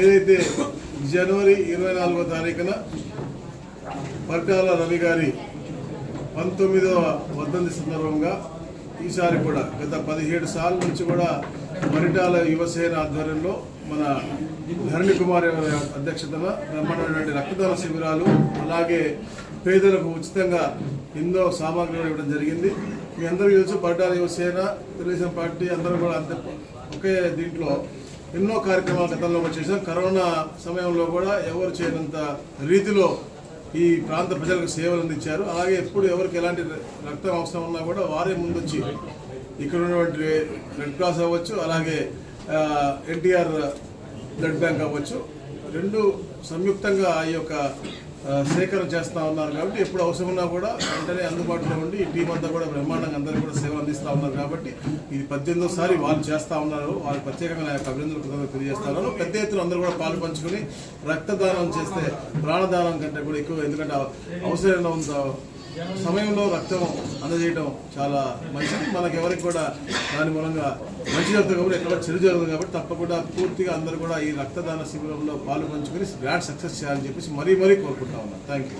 ఏదైతే జనవరి ఇరవై నాలుగో తారీఖున పరిటాల రవి గారి పంతొమ్మిదవ వర్ధంతి సందర్భంగా ఈసారి కూడా గత పదిహేడు సార్ల నుంచి కూడా పరిటాల యువసేన ఆధ్వర్యంలో మన ధరణి కుమార్ అధ్యక్షతన బ్రహ్మాండమైనటువంటి రక్తదాన శిబిరాలు అలాగే పేదలకు ఉచితంగా ఎన్నో సామాగ్రి ఇవ్వడం జరిగింది. మీ అందరికీ తెలుసు పరిటాల యువసేన తెలుగుదేశం పార్టీ అందరూ కూడా అంతే ఒకే దీంట్లో ఎన్నో కార్యక్రమాలు గతంలో కూడా చేశాం. కరోనా సమయంలో కూడా ఎవరు చేయనంత రీతిలో ఈ ప్రాంత ప్రజలకు సేవలు అందించారు. అలాగే ఎప్పుడు ఎవరికి ఎలాంటి రక్తం అవసరం ఉన్నా కూడా వారే ముందొచ్చి ఇక్కడ ఉన్నటువంటి రెడ్ క్రాస్ అవ్వచ్చు అలాగే ఎన్టీఆర్ బ్లడ్ బ్యాంక్ అవ్వచ్చు. రెండు సంయుక్తంగా ఈ యొక్క సేకరణ చేస్తూ ఉన్నారు కాబట్టి ఎప్పుడు అవసరం ఉన్నా కూడా వెంటనే అందుబాటులో ఉండి ఈ టీం అంతా కూడా బ్రహ్మాండంగా అందరూ కూడా సేవలు అందిస్తూ ఉన్నారు కాబట్టి ఇది పద్దెనిమిదోసారి వాళ్ళు చేస్తూ ఉన్నారు. వాళ్ళు ప్రత్యేకంగా నా యొక్క అభినందనలు కృతజ్ఞత తెలియజేస్తున్నాను పెద్ద ఎత్తున అందరూ కూడా పాలు పంచుకొని రక్తదానం చేస్తే ప్రాణదానం కంటే కూడా ఎక్కువ ఎందుకంటే అవసరమైన సమయంలో రక్తం అందజేయడం చాలా మంచిది. మనకి ఎవరికి కూడా దాని మూలంగా మంచి జరుగుతుంది కాబట్టి ఎక్కడ చెడు జరుగుతుంది కాబట్టి తప్పకుండా పూర్తిగా అందరూ కూడా ఈ రక్తదాన శిబిరంలో పాలు పంచుకొని గ్రాండ్ సక్సెస్ చేయాలని చెప్పేసి మరీ మరీ కోరుకుంటా ఉన్నాను థ్యాంక్ యూ